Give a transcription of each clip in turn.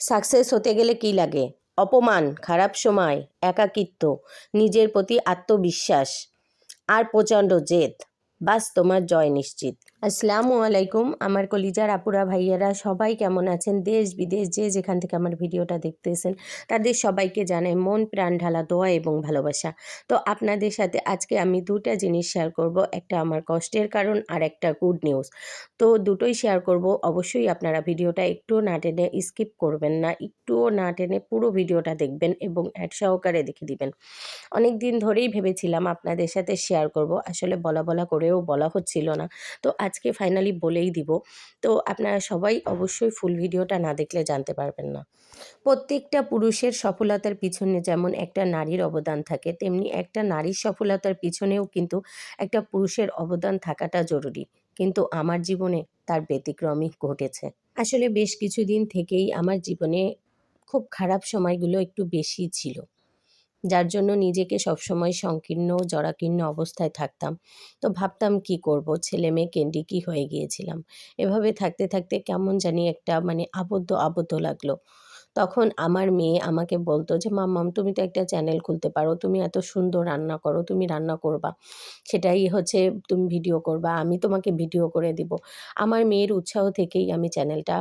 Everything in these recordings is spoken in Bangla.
সাকসেস হতে গেলে কি লাগে? অপমান, খারাপ সময়, একাকিত্ব, নিজের প্রতি আত্মবিশ্বাস, আর প্রচণ্ড জেদ। বাস তোমার জয় নিশ্চিত। আসসালামু আলাইকুম, আমার কলিজার আপুরা ভাইয়ারা, সবাই কেমন আছেন? দেশ বিদেশ যে যেখান থেকে আমার ভিডিওটা দেখতেছেন, তাদের সবাইকে জানাই মন, প্রাণ ঢালা দোয়া এবং ভালোবাসা। তো আপনাদের সাথে আজকে আমি দুটা জিনিস শেয়ার করব, একটা আমার কষ্টের কারণ আর একটা গুড নিউজ তো দুটোই শেয়ার করব, অবশ্যই আপনারা ভিডিওটা একটুও না টেনে স্কিপ করবেন না, একটুও না টেনে পুরো ভিডিওটা দেখবেন এবং অ্যাড সহকারে দেখে দিবেন। অনেক দিন ধরেই ভেবেছিলাম আপনাদের সাথে শেয়ার করব, আসলে বলা বলা করেও বলা হচ্ছিল না। তো আজকে ফাইনালি বলেই দিব। তো আপনারা সবাই অবশ্যই ফুল ভিডিওটা না দেখলে জানতে পারবেন না। প্রত্যেকটা পুরুষের সফলতার পিছনে যেমন একটা নারীর অবদান থাকে, তেমনি একটা নারীর সফলতার পিছনেও কিন্তু একটা পুরুষের অবদান থাকাটা জরুরি। কিন্তু আমার জীবনে তার ব্যতিক্রমই ঘটেছে। আসলে বেশ কিছুদিন থেকেই আমার জীবনে খুব খারাপ সময়গুলো একটু বেশি ছিল। যার জন্য নিজেকে সবসময় সংকীর্ণ, জরাকীর্ণ অবস্থায় থাকতাম। তো ভাবতাম কি করব? ছেলে মেয়ে কেন্দ্রি কি হয়ে গিয়েছিলাম? এভাবে থাকতে থাকতে কেমন জানি একটা মানে আবদ্ধ আবদ্ধ লাগল। তখন আমার মেয়ে আমাকে বলতো যে মাম্মাম তুমি তো একটা চ্যানেল খুলতে পারো, তুমি এত সুন্দর রান্না করো, তুমি রান্না করবা। সেটাই হচ্ছে তুমি ভিডিও করবা, আমি তোমাকে ভিডিও করে দিব। আমার মেয়ের উৎসাহ থেকেই আমি চ্যানেলটা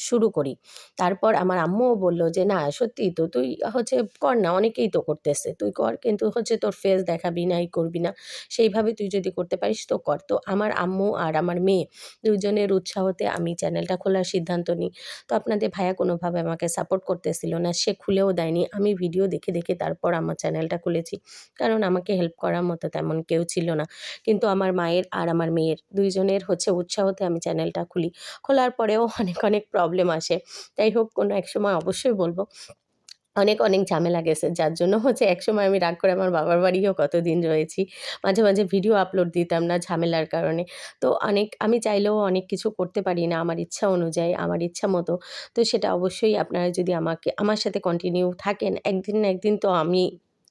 শুরু করি। তারপর আমার আম্মুও বলল যে, না, সত্যি তো তুই হচ্ছে কর না, অনেকেই তো করতেছে। তুই কর, কিন্তু হচ্ছে তোর ফেস দেখাবি না এই করবি না। সেইভাবে তুই যদি করতে পারিস তো কর। তো আমার আম্মু আর আমার মেয়ে দুজনের উৎসাহতে আমি চ্যানেলটা খোলার সিদ্ধান্ত নিই। তো আপনাদের ভাইয়া কোনোভাবে আমাকে সাপোর্ট করতেছিল না, সে খুলেও দেয়নি। আমি ভিডিও দেখে দেখে তারপর আমার চ্যানেলটা খুলেছি। কারণ আমাকে হেল্প করার মতো তেমন কেউ ছিল না। কিন্তু আমার মায়ের আর আমার মেয়ের দুইজনের হচ্ছে উৎসাহতে আমি চ্যানেলটা খুলি। খোলার পরেও অনেক অনেক প্রবলেম আসে। যাই হোক কোনো এক সময় অবশ্যই বলব, অনেক অনেক ঝামেলা গেছে। যার জন্য হচ্ছে একসময় আমি রাগ করে আমার বাবার বাড়িও কতদিন রয়েছি, মাঝে মাঝে ভিডিও আপলোড দিতাম না ঝামেলার কারণে। তো অনেক, আমি চাইলেও অনেক কিছু করতে পারি না আমার ইচ্ছা অনুযায়ী, আমার ইচ্ছা মতো। তো সেটা অবশ্যই আপনারা যদি আমাকে, আমার সাথে কন্টিনিউ থাকেন, একদিন না একদিন তো আমি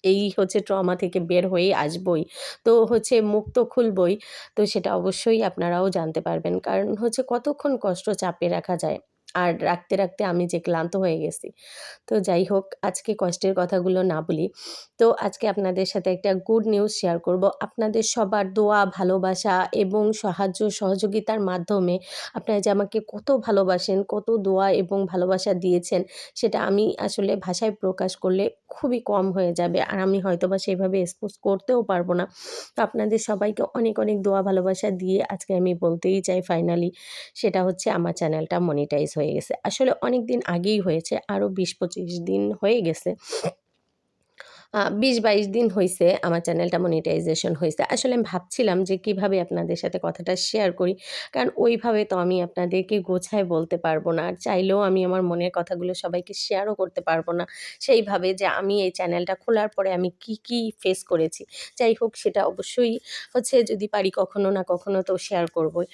এই হচ্ছে ট্রমা থেকে বের হয়েই আসবই। তো হচ্ছে মুখ তো খুলবই, তো সেটা অবশ্যই আপনারাও জানতে পারবেন। কারণ হচ্ছে কতক্ষণ কষ্ট চাপে রাখা যায়? আর রাখতে রাখতে আমি যে ক্লান্ত হয়ে গেছি। তো যাই হোক, আজকে কষ্টের কথাগুলো না বলি। তো আজকে আপনাদের সাথে একটা গুড নিউজ শেয়ার করব। আপনাদের সবার দোয়া, ভালোবাসা এবং সাহায্য, সহযোগিতার মাধ্যমে আপনারা যে আমাকে কত ভালোবাসেন, কত দোয়া এবং ভালোবাসা দিয়েছেন, সেটা আমি আসলে ভাষায় প্রকাশ করলে খুবই কম হয়ে যাবে। আর আমি হয়তো বা সেইভাবে এক্সপোজ করতেও পারব না। তো আপনাদের সবাইকে অনেক অনেক দোয়া, ভালোবাসা দিয়ে আজকে আমি বলতেই চাই ফাইনালি সেটা হচ্ছে আমার চ্যানেলটা মনিটাইজ হয়ে গেছে। আসলে অনেক দিন আগেই হয়েছে আরও বিশ পঁচিশ দিন হয়ে গেছে। বিশ বাইশ দিন হয়েছে আমার চ্যানেলটা মনিটাইজেশন হয়েছে আসলে আমি ভাবছিলাম যে কীভাবে আপনাদের সাথে কথাটা শেয়ার করি, কারণ ওইভাবে তো আমি আপনাদেরকে গোছায় বলতে পারব না। আর চাইলেও আমি আমার মনের কথাগুলো সবাইকে শেয়ারও করতে পারব না। সেইভাবে যে আমি এই চ্যানেলটা খোলার পরে আমি কি কি ফেস করেছি, যাই হোক সেটা অবশ্যই হচ্ছে যদি পারি কখনো না কখনো তো শেয়ার করবই।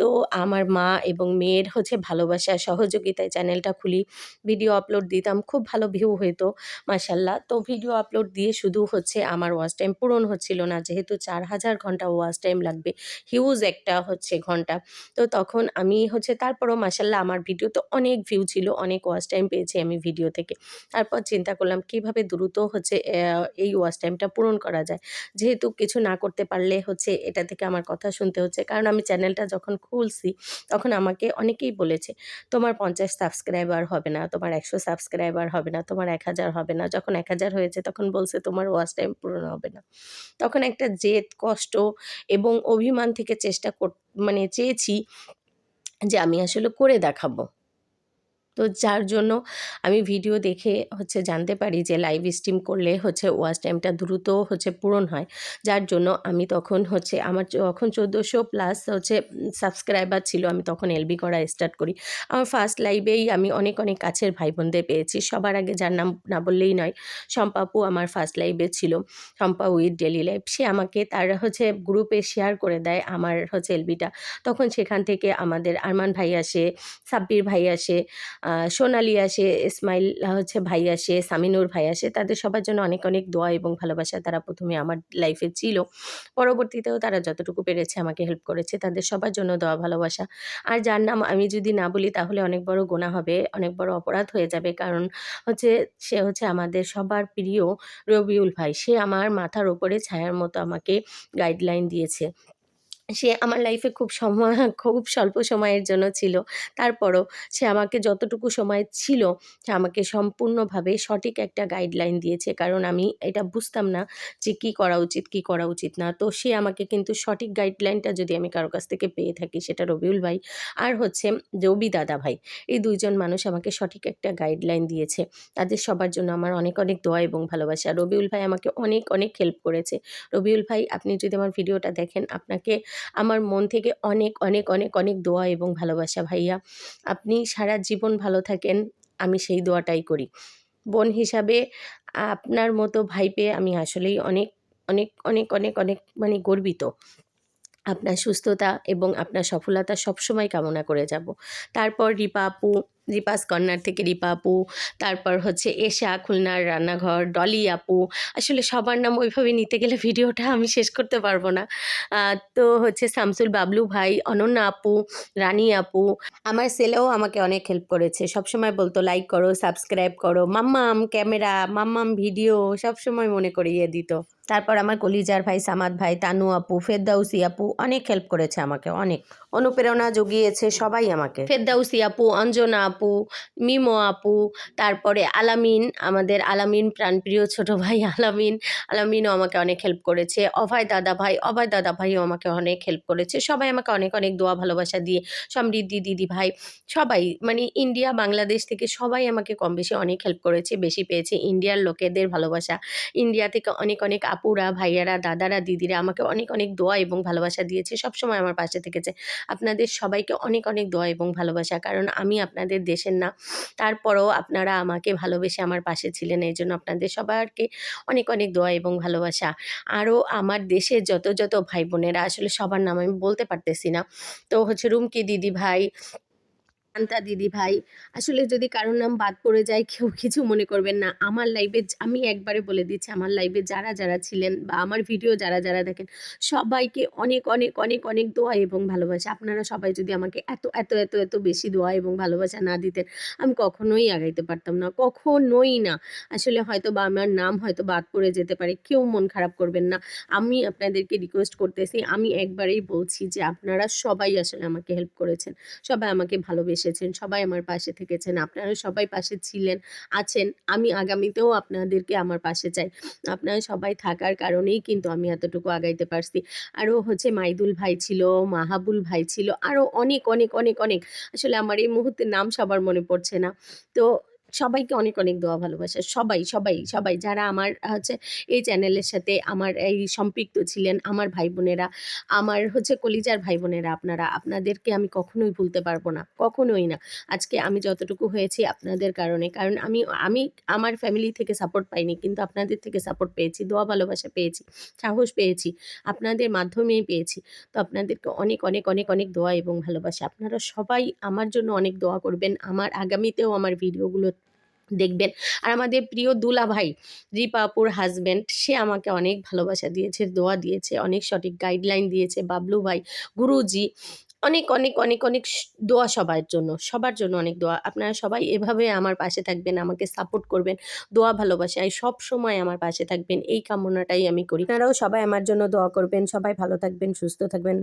তো আমার মা এবং মেয়ের হচ্ছে ভালোবাসা সহযোগিতায় চ্যানেলটা খুলি। ভিডিও আপলোড দিতাম, খুব ভালো ভিউ হইতো মাসাল্লাহ তো ভিডিও আপলোড দিয়ে শুধু হচ্ছে আমার ওয়াচ টাইম পূরণ হচ্ছিল না, যেহেতু চার হাজার ঘণ্টা ওয়াচ টাইম লাগবে হিউজ একটা হচ্ছে ঘণ্টা। তো তখন আমি হচ্ছে তারপরও মাসাল্লাহ আমার ভিডিও তো অনেক ভিউ ছিল, অনেক ওয়াচ টাইম পেয়েছি আমি ভিডিও থেকে। তারপর চিন্তা করলাম কীভাবে দ্রুত হচ্ছে এই ওয়াচ টাইমটা পূরণ করা যায়। যেহেতু কিছু না করতে পারলে হচ্ছে এটা থেকে আমার কথা শুনতে হচ্ছে, কারণ আমি চ্যানেলটা যখন খুলছি, তখন আমাকে অনেকেই বলেছে, তোমার পঞ্চাশ সাবস্ক্রাইবার হবে না, তোমার একশো সাবস্ক্রাইবার হবে না, তোমার এক হাজার হবে না। যখন এক হাজার হয়েছে, তখন বলছে, তোমার ওয়াচ টাইম পূরণ হবে না। তখন একটা জেদ, কষ্ট এবং অভিমান থেকে চেষ্টা কর মানে চেয়েছি যে আমি আসলে করে দেখাবো। তো যার জন্য আমি ভিডিও দেখে হচ্ছে জানতে পারি যে লাইভ স্ট্রিম করলে হচ্ছে ওয়াচ টাইমটা দ্রুত হচ্ছে পূরণ হয়। যার জন্য আমি তখন হচ্ছে আমার যখন চোদ্দোশো প্লাস হচ্ছে সাবস্ক্রাইবার ছিল, আমি তখন এলবি করা স্টার্ট করি। আমার ফার্স্ট লাইভেই আমি অনেক অনেক কাছের ভাই বোনদের পেয়েছি। সবার আগে যার নাম না বললেই নয়, শম্পাপু আমার ফার্স্ট লাইভে ছিল। শম্পা উইথ ডেলি লাইফ সে আমাকে তার হচ্ছে গ্রুপে শেয়ার করে দেয় আমার হচ্ছে এলবিটা তখন সেখান থেকে আমাদের আরমান ভাই আসে, সাব্বির ভাই আসে সোনালি আসে, ইসমাইল হচ্ছে ভাই আসে, সামিনুর ভাই আসে, তাদের সবার জন্য অনেক অনেক দোয়া এবং ভালোবাসা তারা প্রথমে আমার লাইফে ছিল। পরবর্তীতেও তারা যতটুকু পেরেছে আমাকে হেল্প করেছে, তাদের সবার জন্য দোয়া, ভালোবাসা। আর যার নাম আমি যদি না বলি তাহলে অনেক বড় গোনা হবে, অনেক বড় অপরাধ হয়ে যাবে। কারণ হচ্ছে সে হচ্ছে আমাদের সবার প্রিয় রবিউল ভাই। সে আমার মাথার ওপরে ছায়ার মতো আমাকে গাইডলাইন দিয়েছে। সে আমার লাইফে খুব সময়, খুব স্বল্প সময়ের জন্য ছিল। তারপরও সে আমাকে যতটুকু সময় ছিল, সে আমাকে সম্পূর্ণভাবে সঠিক একটা গাইডলাইন দিয়েছে। কারণ আমি এটা বুঝতাম না যে কী করা উচিত, কী করা উচিত না। তো সে আমাকে কিন্তু সঠিক গাইডলাইনটা যদি আমি কারও কাছ থেকে পেয়ে থাকি, সেটা রবিউল ভাই। আর হচ্ছে রবি দাদা ভাই, এই দুইজন মানুষ আমাকে সঠিক একটা গাইডলাইন দিয়েছে। তাদের সবার জন্য আমার অনেক অনেক দোয়া এবং ভালোবাসা। রবিউল ভাই আমাকে অনেক অনেক হেল্প করেছে। রবিউল ভাই, আপনি যদি আমার ভিডিওটা দেখেন, আপনাকে আমার মন থেকে অনেক অনেক অনেক অনেক দোয়া এবং ভালোবাসা, ভাইয়া। আপনি সারা জীবন ভালো থাকেন, আমি সেই দোয়াটাই করি। বোন হিসাবে আপনার মতো ভাই পেয়ে আমি আসলেই অনেক অনেক অনেক অনেক অনেক মানে গর্বিত। আপনার সুস্থতা এবং আপনার সফলতা সবসময় কামনা করে যাব। তারপর রিপা আপু রিপাস কর্নার থেকে রিপা আপু, তারপর হচ্ছে এশা খুলনার রান্নাঘর, ডলি আপু। আসলে সবার নাম ওইভাবে নিতে গেলে ভিডিওটা আমি শেষ করতে পারব না। তো হচ্ছে শামসুল বাবলু ভাই, অনন্যা আপু, রানী আপু, আমার ছেলেও আমাকে অনেক হেল্প করেছে। সবসময় বলতো লাইক করো সাবস্ক্রাইব করো, মাম্মাম ক্যামেরা, মাম্মাম ভিডিও, সবসময় মনে করিয়ে দিত। তারপর আমার কলিজার ভাই সামাদ ভাই, তানু আপু, ফেরদাউসি আপু অনেক হেল্প করেছে আমাকে, অনেক। অনুপ্রেরণা জুগিয়েছে সবাই আমাকে। ফেরদাউসি আপু, অঞ্জনা মিমো আপু, তারপরে আলামিন, আমাদের আলামিন প্রাণপ্রিয় ছোট ভাই আলামিন। আলামিনও আমাকে অনেক হেল্প করেছে। অভয় দাদা ভাই, অভয় দাদা ভাইও আমাকে অনেক হেল্প করেছে। সবাই আমাকে অনেক অনেক দোয়া, ভালোবাসা দিয়ে, সমৃদ্ধি দিদি ভাই, সবাই মানে ইন্ডিয়া, বাংলাদেশ থেকে সবাই আমাকে কম বেশি অনেক হেল্প করেছে, বেশি পেয়েছে। ইন্ডিয়ার লোকেদের ভালোবাসা, ইন্ডিয়া থেকে অনেক অনেক আপুরা, ভাইয়ারা, দাদারা, দিদিরা আমাকে অনেক অনেক দোয়া এবং ভালোবাসা দিয়েছে, সবসময় আমার পাশে থেকেছে। আপনাদের সবাইকে অনেক অনেক দোয়া এবং ভালোবাসা, কারণ আমি আপনাদের দেশের না। তারপরও আপনারা আমাকে ভালোবেসে আমার পাশে ছিলেন, এই জন্য আপনাদের সবারকে অনেক অনেক দোয়া এবং ভালোবাসা। আরও আমার দেশের যত যত ভাই বোনেরা আসলে সবার নাম আমি বলতে পারতেছি না। তো হচ্ছে রুমকি দিদি ভাই শান্তা দিদি ভাই। আসলে যদি কারোর নাম বাদ পড়ে যায়, কেউ কিছু মনে করবেন না। আমার লাইভে আমি একবারে বলে দিচ্ছি, আমার লাইভে যারা যারা ছিলেন বা আমার ভিডিও যারা যারা দেখেন, সবাইকে অনেক অনেক অনেক অনেক দোয়া এবং ভালোবাসা। আপনারা সবাই যদি আমাকে এত এত এত এত বেশি দোয়া এবং ভালোবাসা না দিতেন, আমি কখনোই আগাইতে পারতাম না, কখনোই না। আসলে হয়তো বা আমার নাম হয়তো বাদ পড়ে যেতে পারে, কেউ মন খারাপ করবেন না। আমি আপনাদেরকে রিকোয়েস্ট করতেছি, আমি একবারেই বলছি যে আপনারা সবাই আসলে আমাকে হেল্প করেছেন, সবাই আমাকে ভালোবেসেছেন সবাই আমার পাশে থেকেছেন, আপনারা সবাই পাশে ছিলেন, আছেন, আমি আগামীতেও আপনাদেরকে আমার পাশে চাই। আপনারা সবাই থাকার কারণেই কিন্তু আমি এতটুকু আগাইতে পারছি। আরও হচ্ছে মাইদুল ভাই ছিল, মাহাবুল ভাই ছিল, আরও অনেক অনেক অনেক অনেক। আসলে আমার এই মুহূর্তে নাম সবার মনে পড়ছে না। তো সবাইকে অনেক অনেক দোয়া, ভালোবাসা। সবাই সবাই সবাই যারা আমার, হচ্ছে, এই চ্যানেলের সাথে আমার এই সম্পৃক্ত ছিলেন, আমার ভাই বোনেরা আমার হচ্ছে কলিজার ভাই বোনেরা আপনারা, আপনাদেরকে আমি কখনোই ভুলতে পারব না, কখনোই না। আজকে আমি যতটুকু হয়েছি আপনাদের কারণে, কারণ আমি আমি আমার ফ্যামিলি থেকে সাপোর্ট পাইনি, কিন্তু আপনাদের থেকে সাপোর্ট পেয়েছি, দোয়া, ভালোবাসা পেয়েছি, সাহস পেয়েছি, আপনাদের মাধ্যমেই পেয়েছি। তো আপনাদেরকে অনেক অনেক অনেক অনেক দোয়া এবং ভালোবাসা। আপনারা সবাই আমার জন্য অনেক দোয়া করবেন। আমার আগামীতেও আমার ভিডিওগুলো দেখবেন। আর আমাদের প্রিয় দুলা ভাই, রিপা আপুর হাজব্যান্ড সে আমাকে অনেক ভালোবাসা দিয়েছে, দোয়া দিয়েছে, অনেক সঠিক গাইডলাইন দিয়েছে। বাবলু ভাই, গুরুজি, অনেক অনেক অনেক অনেক দোয়া সবার জন্য সবার জন্য অনেক দোয়া। আপনারা সবাই এভাবে আমার পাশে থাকবেন, আমাকে সাপোর্ট করবেন, দোয়া ভালোবাসায় সব সময় আমার পাশে থাকবেন, এই কামনাটাই আমি করি। আপনারাও সবাই আমার জন্য দোয়া করবেন, সবাই ভালো থাকবেন, সুস্থ থাকবেন।